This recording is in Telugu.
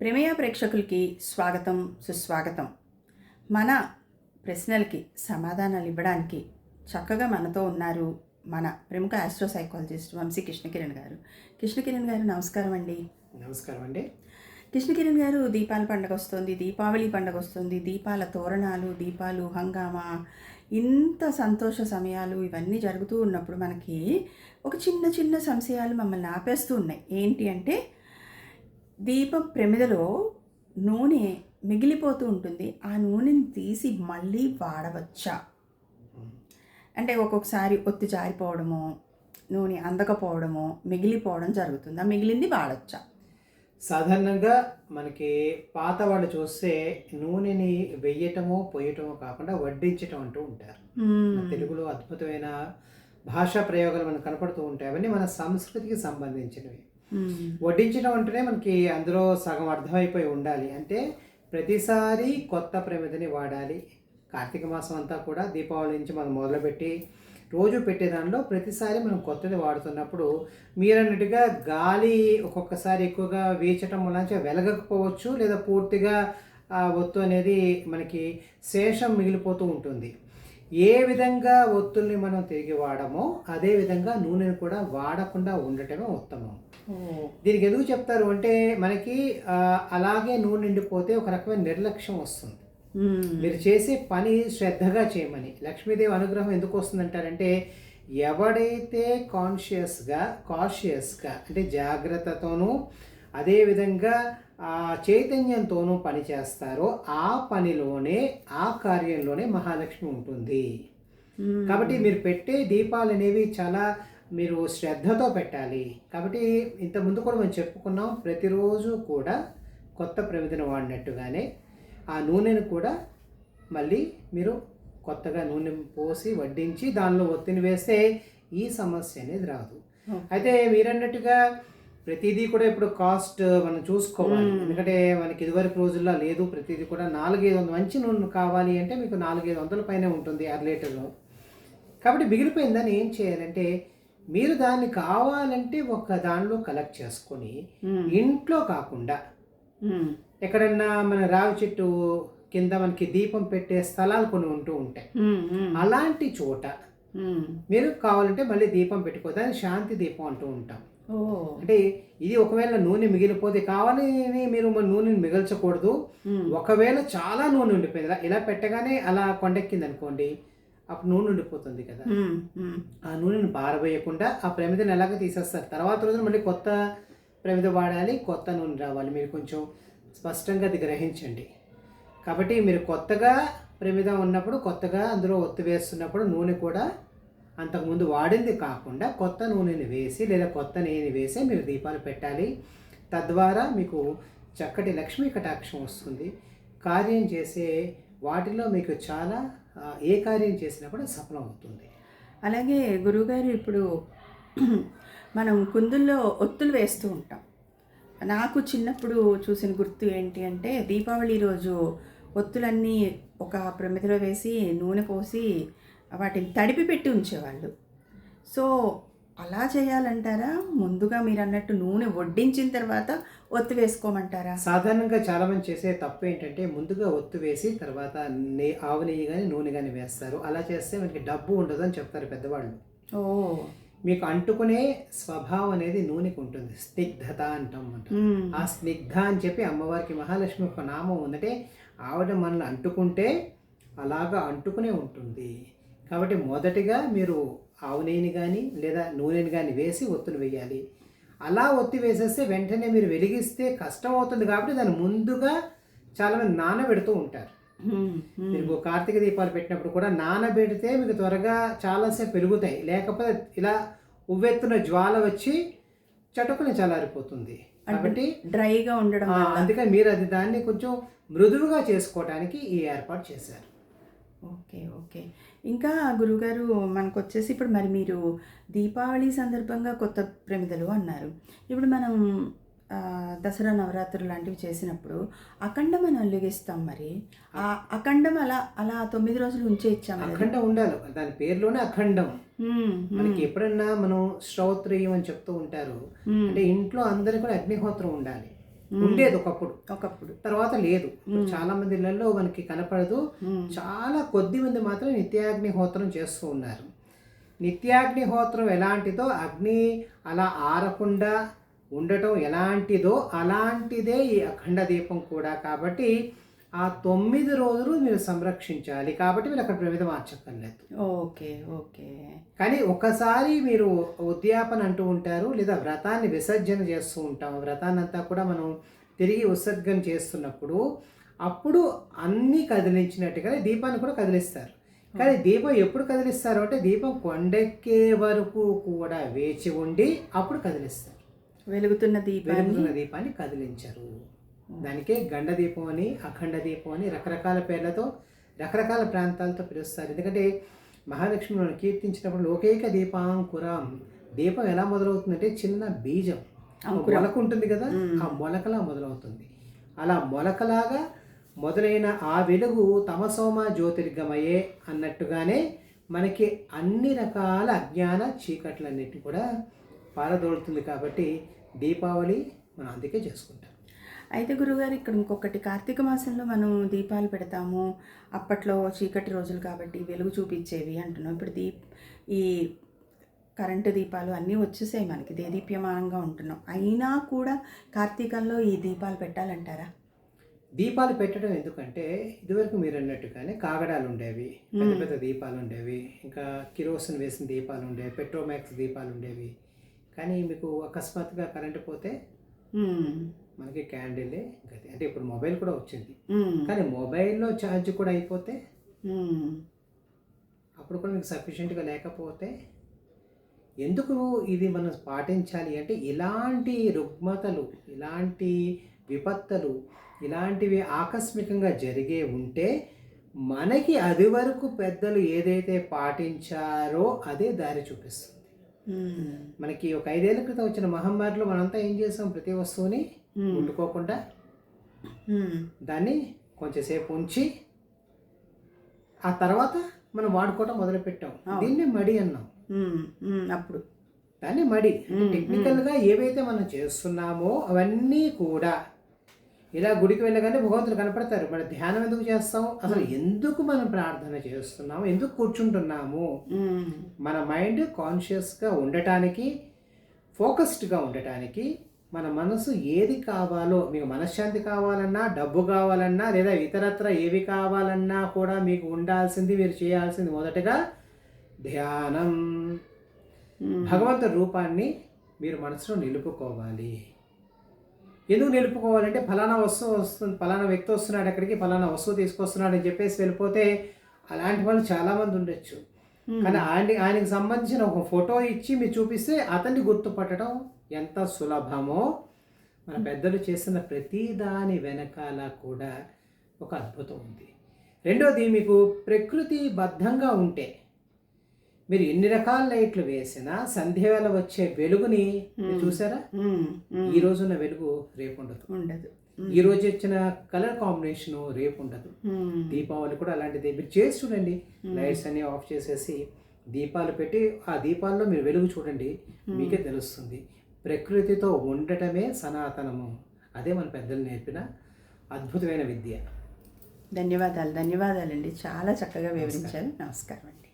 ప్రేమయ ప్రేక్షకులకి స్వాగతం సుస్వాగతం. మన ప్రశ్నలకి సమాధానాలు ఇవ్వడానికి చక్కగా మనతో ఉన్నారు మన ప్రముఖ ఆస్ట్రో సైకాలజిస్ట్ వంశీ కృష్ణకిరణ్ గారు. కృష్ణకిరణ్ గారు నమస్కారం అండి. నమస్కారం అండి. కృష్ణకిరణ్ గారు దీపాల పండగ వస్తుంది దీపావళి పండగ వస్తుంది దీపాల తోరణాలు దీపాలు హంగామా ఇంత సంతోష సమయాలు ఇవన్నీ జరుగుతూ ఉన్నప్పుడు మనకి ఒక చిన్న చిన్న సంశయాలు మమ్మల్ని ఆపేస్తూ ఉన్నాయి. ఏంటి అంటే దీపం ప్రమిదలో నూనె మిగిలిపోతూ ఉంటుంది. ఆ నూనెని తీసి మళ్ళీ వాడవచ్చా? అంటే ఒక్కొక్కసారి ఒత్తి జారిపోవడము నూనె అందకపోవడము మిగిలిపోవడం జరుగుతుంది? ఆ మిగిలింది వాడచ్చా? సాధారణంగా మనకి పాత వాళ్ళు చూస్తే నూనెని వెయ్యటమో పొయ్యటమో కాకుండా వడ్డించటం అంటూ ఉంటారు. తెలుగులో అద్భుతమైన భాషా ప్రయోగాలు మనకు కనపడుతూ ఉంటాయి. అవన్నీ మన సంస్కృతికి సంబంధించినవి. Hmm. వడ్డించడం అంటేనే మనకి అందులో సగం అర్థమైపోయి ఉండాలి. అంటే ప్రతిసారి కొత్త ప్రమిదని వాడాలి. కార్తీక మాసం అంతా కూడా దీపావళి నుంచి మనం మొదలుపెట్టి రోజు పెట్టే దానిలో ప్రతిసారి మనం కొత్తది వాడుతున్నప్పుడు మీరన్నట్టుగా గాలి ఒక్కొక్కసారి ఎక్కువగా వీచటం వల్ల వెలగకపోవచ్చు లేదా పూర్తిగా ఆ ఒత్తు అనేది మనకి శేషం మిగిలిపోతూ ఉంటుంది. ఏ విధంగా ఒత్తుల్ని మనం తిరిగి వాడమో అదే విధంగా నూనెను కూడా వాడకుండా ఉండటమే ఉత్తమం. దీనికి ఎందుకు చెప్తారు అంటే మనకి అలాగే నూనె నిండిపోతే ఒక రకమైన నిర్లక్ష్యం వస్తుంది. మీరు చేసే పని శ్రద్ధగా చేయమని. లక్ష్మీదేవి అనుగ్రహం ఎందుకు వస్తుందంటారంటే ఎవడైతే కాన్షియస్గా కాషియస్గా అంటే జాగ్రత్తతోనూ అదేవిధంగా ఆ చైతన్యంతోనూ పని చేస్తారో ఆ పనిలోనే ఆ కార్యంలోనే మహాలక్ష్మి ఉంటుంది. కాబట్టి మీరు పెట్టే దీపాలు అనేవి చాలా మీరు శ్రద్ధతో పెట్టాలి. కాబట్టి ఇంత ముందు కూడా మనం చెప్పుకున్నాం ప్రతిరోజు కూడా కొత్త ప్రమిదను వాడినట్టుగానే ఆ నూనెను కూడా మళ్ళీ మీరు కొత్తగా నూనె పోసి వడ్డించి దానిలో ఒత్తిని వేస్తే ఈ సమస్య అనేది రాదు. అయితే మీరన్నట్టుగా ప్రతిదీ కూడా ఇప్పుడు కాస్ట్ మనం చూసుకోవాలి. మ్మ్. ఎందుకంటే మనకి ఇదివరకు రోజుల్లో లేదు ప్రతిదీ కూడా నాలుగైదు వందలు మంచి నూనె కావాలి అంటే మీకు నాలుగైదు వందల పైన ఉంటుంది అర లీటర్లో. కాబట్టి మిగిలిపోయిందని ఏం చేయాలంటే మీరు దాన్ని కావాలంటే ఒక దానిలో కలెక్ట్ చేసుకొని ఇంట్లో కాకుండా ఎక్కడన్నా మన రావి చెట్టు కింద మనకి దీపం పెట్టే స్థలాలు కొన్ని ఉంటూ ఉంటాయి. అలాంటి చోట మీరు కావాలంటే మళ్ళీ దీపం పెట్టుకో దాన్ని శాంతి దీపం అంటూ ఉంటాం. అంటే ఇది ఒకవేళ నూనె మిగిలిపోతే కావాలని మీరు నూనెని మిగల్చకూడదు. ఒకవేళ చాలా నూనె ఉండిపోయింది. ఇలా పెట్టగానే అలా కొండెక్కింది అనుకోండి అప్పుడు నూనె ఉండిపోతుంది కదా. ఆ నూనెను బారబోయకుండా ఆ ప్రమిదను ఎలాగ తీసేస్తారు? తర్వాత రోజున మళ్ళీ కొత్త ప్రమిద వాడాలి కొత్త నూనె రావాలి. మీరు కొంచెం స్పష్టంగా అది గ్రహించండి. కాబట్టి మీరు కొత్తగా ప్రమిద ఉన్నప్పుడు కొత్తగా అందులో ఒత్తి వేస్తున్నప్పుడు నూనె కూడా అంతకుముందు వాడింది కాకుండా కొత్త నూనెని వేసి లేదా కొత్త నెయ్యిని వేసి మీరు దీపాలు పెట్టాలి. తద్వారా మీకు చక్కటి లక్ష్మీ కటాక్షం వస్తుంది. కార్యం చేసే వాటిలో మీకు చాలా ఏ కార్యం చేసినా కూడా సఫలం అవుతుంది. అలాగే గురువుగారు ఇప్పుడు మనం కుందుల్లో ఒత్తులు వేస్తూ ఉంటాం. నాకు చిన్నప్పుడు చూసిన గుర్తు ఏంటి అంటే దీపావళి రోజు ఒత్తులన్నీ ఒక ప్రమిదలో వేసి నూనె పోసి వాటిని తడిపి పెట్టి ఉంచేవాళ్ళు. సో అలా చేయాలంటారా? ముందుగా మీరు అన్నట్టు నూనె వడ్డించిన తర్వాత ఒత్తి వేసుకోమంటారా? సాధారణంగా చాలా మంది చేసే తప్పు ఏంటంటే ముందుగా ఒత్తు వేసి తర్వాత నే ఆవు నెయ్యి కానీ నూనె కానీ వేస్తారు. అలా చేస్తే మనకి డబ్బు ఉండదు అని చెప్తారు పెద్దవాళ్ళు. ఓ. మీకు అంటుకునే స్వభావం అనేది నూనెకి ఉంటుంది. స్నిగ్ధత అంటాం మ్మ్. ఆ స్నిగ్ధ అని చెప్పి అమ్మవారికి మహాలక్ష్మి ఒక నామం ఉందంటే ఆవిడ మనల్ని అంటుకుంటే అలాగా అంటుకునే ఉంటుంది. కాబట్టి మొదటిగా మీరు ఆవు నెయ్యిని కానీ లేదా నూనెని కానీ వేసి ఒత్తులు వేయాలి. అలా ఒత్తి వేసేస్తే వెంటనే మీరు వెలిగిస్తే కష్టం అవుతుంది కాబట్టి దాన్ని ముందుగా చాలామంది నానబెడుతూ ఉంటారు. మీరు కార్తీక దీపాలు పెట్టినప్పుడు కూడా నానబెడితే మీకు త్వరగా చాలాసేపు పెరుగుతాయి లేకపోతే ఇలా ఉవ్వెత్తున జ్వాల వచ్చి చటుకుని చల్లారిపోతుంది. కాబట్టి డ్రైగా ఉండడం అందుకని మీరు అది దాన్ని కొంచెం మృదువుగా చేసుకోవడానికి ఈ ఏర్పాటు చేశారు. Okay okay. ఇంకా గురుగారు మనకు వచ్చేసి ఇప్పుడు మరి మీరు దీపావళి సందర్భంగా కొత్త ప్రమిదలు అన్నారు. ఇప్పుడు మనం దసరా నవరాత్రులు లాంటివి చేసినప్పుడు అఖండం అని వెలిగిస్తాం మరి. ఆ అఖండం అలా అలా తొమ్మిది రోజులు ఉంచే ఇచ్చాం? అఖండం ఉండాలి. దాని పేరులోనే అఖండం. మనకి ఎప్పుడన్నా మనం శ్రౌత్రియం అని చెప్తూ ఉంటారు. అంటే ఇంట్లో అందరికి కూడా అగ్నిహోత్రం ఉండాలి. ఉండేది ఒకప్పుడు. ఒకప్పుడు. తర్వాత లేదు. ఇప్పుడు చాలా మంది ఇళ్ళలో మనకి కనపడదు. మ్మ్. చాలా కొద్ది మంది మాత్రం నిత్యాగ్నిహోత్రం చేస్తూ ఉన్నారు. నిత్యాగ్నిహోత్రం ఎలాంటిదో అగ్ని అలా ఆరకుండా ఉండటం ఎలాంటిదో అలాంటిదే ఈ అఖండ దీపం కూడా. కాబట్టి ఆ తొమ్మిది రోజులు మీరు సంరక్షించాలి కాబట్టి మీరు అక్కడ ప్రమిద మార్చక్కర్లేదు ఓకే ఓకే. కానీ ఒకసారి మీరు ఉద్యాపన అంటూ ఉంటారు లేదా వ్రతాన్ని విసర్జన చేస్తూ ఉంటాం. వ్రతాన్ని అంతా కూడా మనం తిరిగి విసర్జన చేస్తున్నప్పుడు అప్పుడు అన్నీ కదిలించినట్టుగానే దీపాన్ని కూడా కదిలిస్తారు. కానీ దీపం ఎప్పుడు కదిలిస్తారు అంటే దీపం కొండెక్కే వరకు కూడా వేచి ఉండి అప్పుడు కదిలిస్తారు. వెలుగుతున్న దీపాన్ని వెలుగుతున్న దీపాన్ని కదిలించరు. దానికే గండ దీపం అని అఖండ దీపం అని రకరకాల పేర్లతో రకరకాల ప్రాంతాలతో పిలుస్తారు. ఎందుకంటే మహాలక్ష్మి మనం కీర్తించినప్పుడు లోకైక దీపాంకురం. దీపం ఎలా మొదలవుతుందంటే చిన్న బీజం. మొలక ఉంటుంది కదా ఆ మొలకలా మొదలవుతుంది. అలా మొలకలాగా మొదలైన ఆ వెలుగు తమసోమ జ్యోతిర్గమయే అన్నట్టుగానే మనకి అన్ని రకాల అజ్ఞాన చీకట్లన్నిటిని కూడా పారదోలుతుంది కాబట్టి దీపావళి మనం అందుకే చేసుకుంటాం. అయితే గురుగారు ఇక్కడ ఇంకొకటి కార్తీక మాసంలో మనం దీపాలు పెడతాము. అప్పట్లో చీకటి రోజులు కాబట్టి వెలుగు చూపించేవి అంటున్నాం. ఇప్పుడు దీప్ ఈ కరెంటు దీపాలు అన్నీ వచ్చేసాయి మనకి. దేదీప్యమానంగా ఉంటున్నాం. అయినా కూడా కార్తీకంలో ఈ దీపాలు పెట్టాలంటారా? దీపాలు పెట్టడం ఎందుకంటే ఇదివరకు మీరు అన్నట్టుగానే కాగడాలు ఉండేవి. పెద్ద పెద్ద దీపాలు ఉండేవి. ఇంకా కిరోసిన్ వేసిన దీపాలు ఉండేవి. పెట్రోమాక్స్ దీపాలు ఉండేవి. కానీ మీకు అకస్మాత్తుగా కరెంటు పోతే. మనకి క్యాండిలే గది అంటే ఇప్పుడు మొబైల్ కూడా వచ్చింది. కానీ మొబైల్లో ఛార్జ్ కూడా అయిపోతే. అప్పుడు కూడా మీకు సఫిషియెంట్గా లేకపోతే ఎందుకు ఇది మనం పాటించాలి అంటే ఇలాంటి రుగ్మతలు ఇలాంటి విపత్తులు ఇలాంటివి ఆకస్మికంగా జరిగే ఉంటే మనకి అది వరకు పెద్దలు ఏదైతే పాటించారో అదే దారి చూపిస్తుంది. మనకి ఒక ఐదేళ్ళ క్రితం వచ్చిన మహమ్మారిలో మనంతా ఏం చేసాం? ప్రతి వస్తువుని. ముట్టుకోకుండా. దాన్ని కొంచెంసేపు ఉంచి ఆ తర్వాత మనం వాడుకోవటం మొదలుపెట్టాం. దీన్ని మడి అన్నాం. అప్పుడు. దాన్ని మడి. టెక్నికల్గా ఏవైతే మనం చేస్తున్నామో అవన్నీ కూడా ఇలా గుడికి వెళ్ళగానే భగవంతుడు కనపడతారు మన ధ్యానం ఎందుకు చేస్తాం అసలు ఎందుకు మనం ప్రార్థన చేస్తున్నాము ఎందుకు కూర్చుంటున్నాము. మన మైండ్ కాన్షియస్గా ఉండటానికి ఫోకస్డ్గా ఉండటానికి మన మనసు ఏది కావాలో మీకు మనశ్శాంతి కావాలన్నా డబ్బు కావాలన్నా లేదా ఇతరత్ర ఏవి కావాలన్నా కూడా మీకు ఉండాల్సింది మీరు చేయాల్సింది మొదటగా ధ్యానం. మ్మ్. భగవంతుడి రూపాన్ని మీరు మనసులో నిలుపుకోవాలి. ఎందుకు నిలుపుకోవాలంటే ఫలానా వస్తువు వస్తుంది ఫలానా వ్యక్తి వస్తున్నాడు అక్కడికి ఫలానా వస్తువు తీసుకొస్తున్నాడు అని చెప్పేసి వెళ్ళిపోతే అలాంటి వాళ్ళు చాలామంది ఉండొచ్చు. కానీ ఆయన ఆయనకి సంబంధించిన ఒక ఫోటో ఇచ్చి మీరు చూపిస్తే అతన్ని గుర్తుపట్టడం ఎంత సులభమో. మన పెద్దలు చేసిన ప్రతి దాని వెనకాల కూడా ఒక అద్భుతం ఉంది. రెండోది మీకు ప్రకృతి బద్ధంగా ఉంటే. మీరు ఎన్ని రకాల లైట్లు వేసినా సంధ్య వేళ వచ్చే వెలుగుని చూసారా. ఈ రోజున్న వెలుగు రేపు ఉండదు. ఉండదు ఈ రోజు వచ్చిన కలర్ కాంబినేషన్ రేపు ఉండదు. దీపావళి కూడా అలాంటిది. మీరు చేసి చూడండి. లైట్స్ అన్ని ఆఫ్ చేసేసి దీపాలు పెట్టి ఆ దీపాల్లో మీరు వెలుగు చూడండి. మీకే తెలుస్తుంది. ప్రకృతితో ఉండటమే సనాతనము. అదే మన పెద్దలు నేర్పిన అద్భుతమైన విద్య. ధన్యవాదాలు. ధన్యవాదాలండి. చాలా చక్కగా వివరించారు. నమస్కారం అండి.